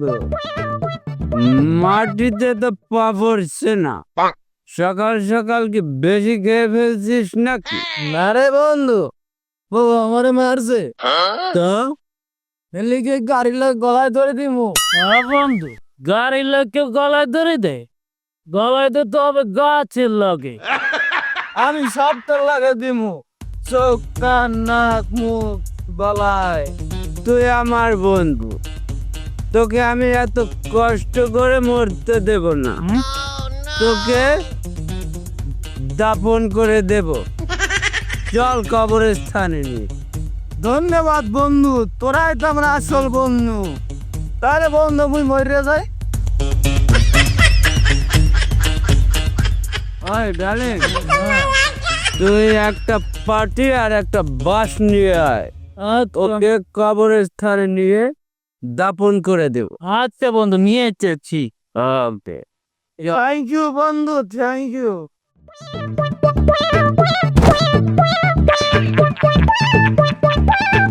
বন্ধু। মাটিতে তো পা পড়ছে না। সকাল সকাল কি বেশি খেয়ে ফেলছিস নাকি? না রে বন্ধু ও আমারে মারছে। তো? এলিকে গাড়ি লোক গলায় ধরে দিমু। হ্যাঁ বন্ধু গাড়ির লোক কেউ গলায় ধরে দেয় গলায় তো হবে গাছের লগে। আমি সব তোর লাগে দিমু। চোখ কান নাক মুখ গলায়। তুই আমার বন্ধু। তোকে আমি এত কষ্ট করে মরতে দেব না। তোকে দাপন করে দেব। চল কবরের স্থানে নিয়ে। ধন্যবাদ বন্ধু। তোরাই তো আমরা আসল বন্ধু। তাহলে বন্ধু মুই মরে যাই। ওই তুই একটা পার্টি আর একটা বাস নিয়ে আয়। ওকে কবরের স্থানে নিয়ে দাপন করে দেব। আচ্ছা বন্ধু নিয়ে চাচ্ছি ওকে থ্যাংক ইউ বন্ধু থ্যাংক ইউ